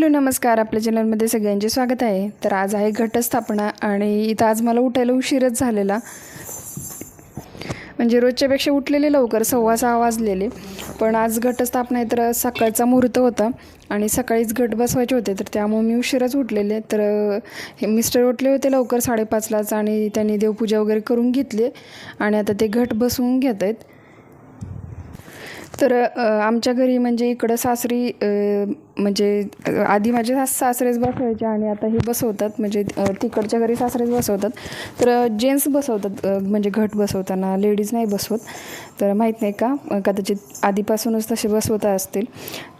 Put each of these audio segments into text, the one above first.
Hello नमस्कार. आपल्या चॅनलमध्ये सगळ्यांचे स्वागत आहे. तर आज आहे घटस्थापना आणि इथं आज मला उठायला उशीरच झालेला. म्हणजे रोजच्यापेक्षा उठलेले लवकर सव्वा सहा वाजलेले. पण आज घटस्थापना आहे तर सकाळचा मुहूर्त होता आणि सकाळीच घट बसवायचे होते तर त्यामुळे मी उशीरच उठलेले. तर हे मिस्टर उठले होते लवकर साडेपाचलाच आणि त्यांनी देवपूजा वगैरे करून घेतली. आणि आता ते घट बसवून घेत आहेत. तर आमच्या घरी म्हणजे इकडं सासरी म्हणजे आधी माझे सास सासरेच बसवायचे आणि आता हे बसवतात. म्हणजे तिकडच्या घरी सासरेच बसवतात. तर जेंट्स बसवतात म्हणजे घट बसवताना. लेडीज नाही बसवत. तर माहीत नाही का? कदाचित आधीपासूनच तसे बसवत असतील.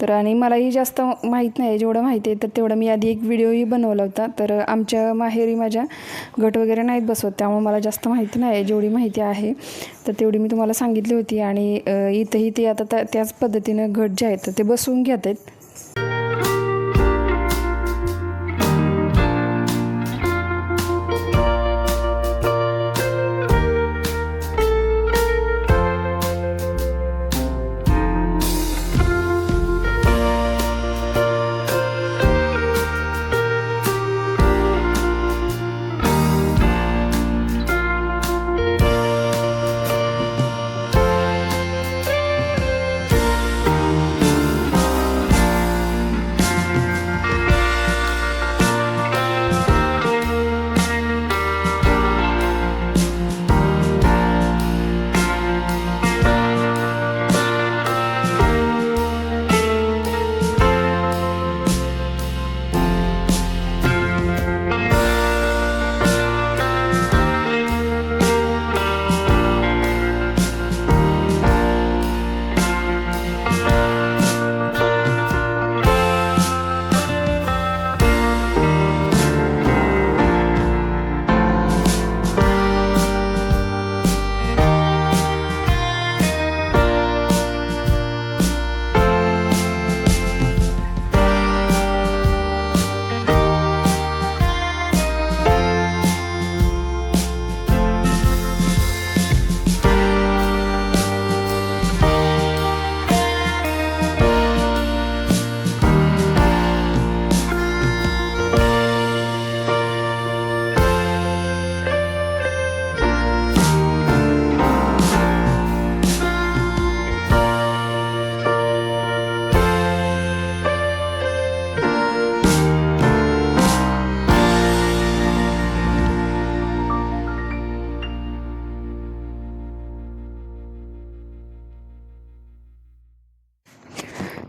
तर आणि मलाही जास्त माहीत नाही. जेवढं माहिती आहे तर तेवढं मी आधी एक व्हिडिओही बनवला होता. तर आमच्या माहेरी माझ्या घट वगैरे नाहीत बसवत. त्यामुळे मला जास्त माहिती नाही. जेवढी माहिती आहे तर तेवढी मी तुम्हाला सांगितली होती. आणि इथंही ते आता त्या- त्याच पद्धतीनं घट जे आहेत तर ते बसवून घेत आहेत.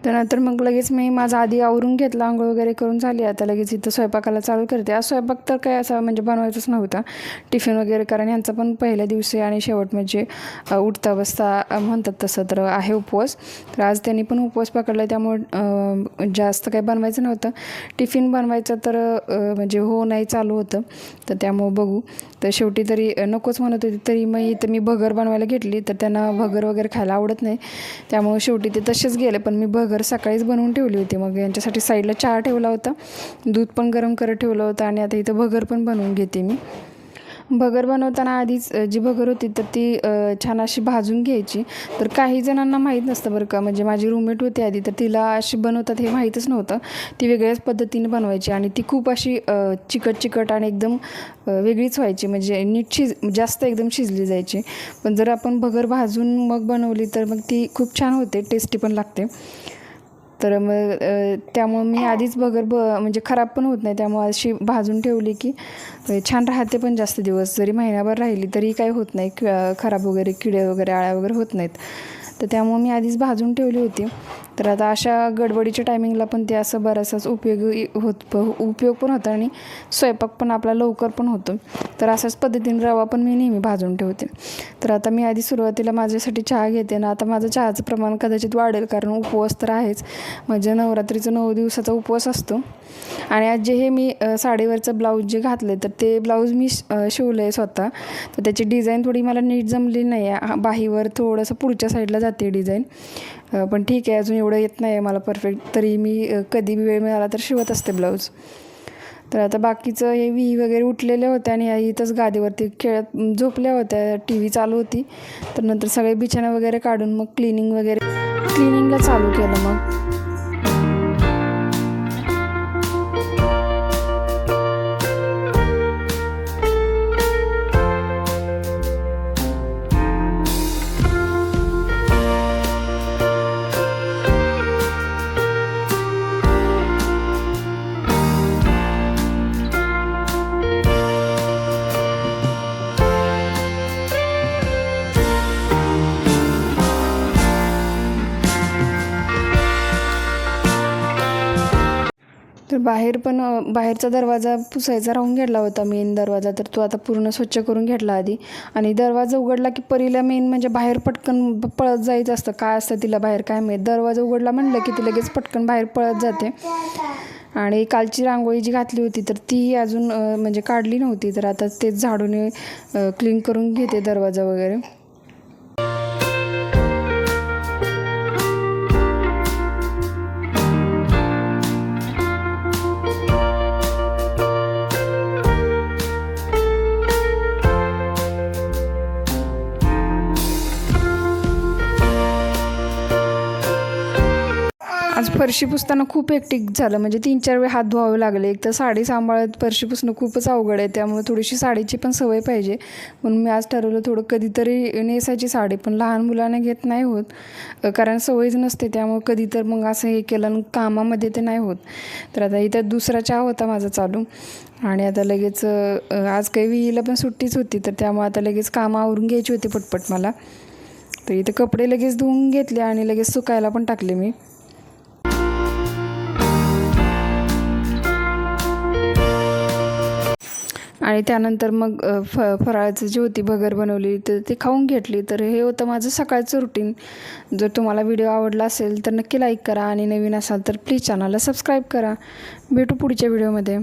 त्यानंतर मग लगेच मी माझा आधी आवरून घेतला आंघोळ वगैरे करून झाली. आता लगेच इथं स्वयंपाकाला चालू करते. आज स्वयंपाक तर काय असा म्हणजे बनवायचंच नव्हता. टिफिन वगैरे कारण यांचा पण पहिल्या दिवशी आणि शेवट म्हणजे उठता बसता म्हणतात तसं तर आहे उपवास. तर आज त्यांनी पण उपवास पकडला त्यामुळं जास्त काही बनवायचं नव्हतं. टिफिन बनवायचं तर म्हणजे हो नाही चालू होतं. तर त्यामुळं बघू. तर शेवटी तरी नकोच म्हणत होती. तरी मग इथं मी भगर बनवायला घेतली. तर त्यांना भगर वगैरे खायला आवडत नाही. त्यामुळे शेवटी ते तसेच गेले. पण मी भगर सकाळीच बनवून ठेवली होती. मग यांच्यासाठी साईडला चहा ठेवला होता. दूध पण गरम करत ठेवलं होतं आणि आता इथं भगर पण बनवून घेते मी. भगर बनवताना आधीच जी भगर होती तर ती छान अशी भाजून घ्यायची. तर काही जणांना माहीत नसतं बरं का. म्हणजे माझी रूममेट होती आधी तर तिला अशी बनवतात हे माहीतच नव्हतं. ती वेगळ्याच पद्धतीने बनवायची आणि ती खूप अशी चिकट चिकट आणि एकदम वेगळीच व्हायची. म्हणजे नीट शिज जास्त एकदम शिजली जायची. पण जर आपण भगर भाजून मग बनवली तर मग ती खूप छान होते टेस्टी पण लागते. तर मग त्यामुळं मी आधीच बगर ब म्हणजे खराब पण होत नाही. त्यामुळे अशी भाजून ठेवली की छान राहते पण जास्त दिवस. जरी महिनाभर राहिली तरी काही होत नाही. खराब वगैरे किडे वगैरे आळ्या वगैरे होत नाहीत. तर त्यामुळं मी आधीच भाजून ठेवली होती. तर आता अशा गडबडीच्या टायमिंगला पण ते असं बराचसाच उपयोगी होत उपयोग पण होता आणि स्वयंपाक पण आपला लवकर पण होतो. तर अशाच पद्धतीने रवा पण मी नेहमी भाजून ठेवते. तर आता मी आधी सुरुवातीला माझ्यासाठी चहा घेते ना आता माझं चहाचं प्रमाण कदाचित वाढेल कारण उपवास तर आहेच. म्हणजे नवरात्रीचं नऊ दिवसाचा उपवास असतो. आणि आज जे हे मी साडीवरचं ब्लाऊज जे घातले तर ते ब्लाऊज मी श- शिवलं आहे स्वतः. तर त्याची डिझाईन थोडी मला नीट जमली नाही आहे बाहीवर थोडंसं पुढच्या साईडला जाते डिझाईन. पण ठीक आहे अजून एवढं येत नाही आहे मला परफेक्ट तरी मी कधी बी वेळ मिळाला तर शिवत असते ब्लाऊज तर आता बाकीचं हे विही वगैरे उठलेल्या होत्या आणि आई इथंच गादीवरती खेळत झोपल्या होत्या. टी व्ही चालू होती. तर नंतर सगळे बिछाणं वगैरे काढून मग क्लिनिंग वगैरे क्लिनिंगला चालू केलं मग. बाहेर पण बाहेरचा दरवाजा पुसायचा राहून घेतला होता मेन दरवाजा. तर तो आता पूर्ण स्वच्छ करून घेतला आधी. आणि दरवाजा उघडला की परीला मेन म्हणजे बाहेर पटकन पळत जायचं असतं. काय असतं तिला बाहेर काय माहीत. दरवाजा उघडला म्हणलं की ती लगेच पटकन बाहेर पळत जाते. आणि कालची रांगोळी जी घातली होती तर तीही अजून म्हणजे काढली नव्हती. तर आता तेच झाडूने क्लीन करून घेते दरवाजा वगैरे. फरशी पुसताना खूप एकटिक झालं. म्हणजे तीन चार वेळ हात धुवावे लागले. एक तर साडी सांभाळत फरशी पुसणं खूपच अवघड आहे. त्यामुळे थोडीशी साडीची पण सवय पाहिजे. म्हणून मी आज ठरवलं थोडं कधीतरी नेसायची साडी पण लहान मुलांना घेत नाही होत. कारण सवयच नसते त्यामुळे कधी तर मग असं हे केलं आणि कामामध्ये ते नाही होत. तर आता इथं दुसरा चहा होता माझा चालू. आणि आता लगेच आज काही विहीला पण सुट्टीच होती तर त्यामुळे आता लगेच कामं आवरून घ्यायची होती पटपट मला. तर इथं कपडे लगेच धुवून घेतले आणि लगेच सुकायला पण टाकले मी. आणि त्यानंतर मग फ फराळाचं जी होती भगर बनवली तर ती खाऊन घेतली. तर हे होतं माझं सकाळचं रुटीन जर तुम्हाला व्हिडिओ आवडला असेल तर नक्की लाईक करा. आणि नवीन असाल तर प्लीज चॅनलला सबस्क्राईब करा. भेटू पुढच्या व्हिडिओमध्ये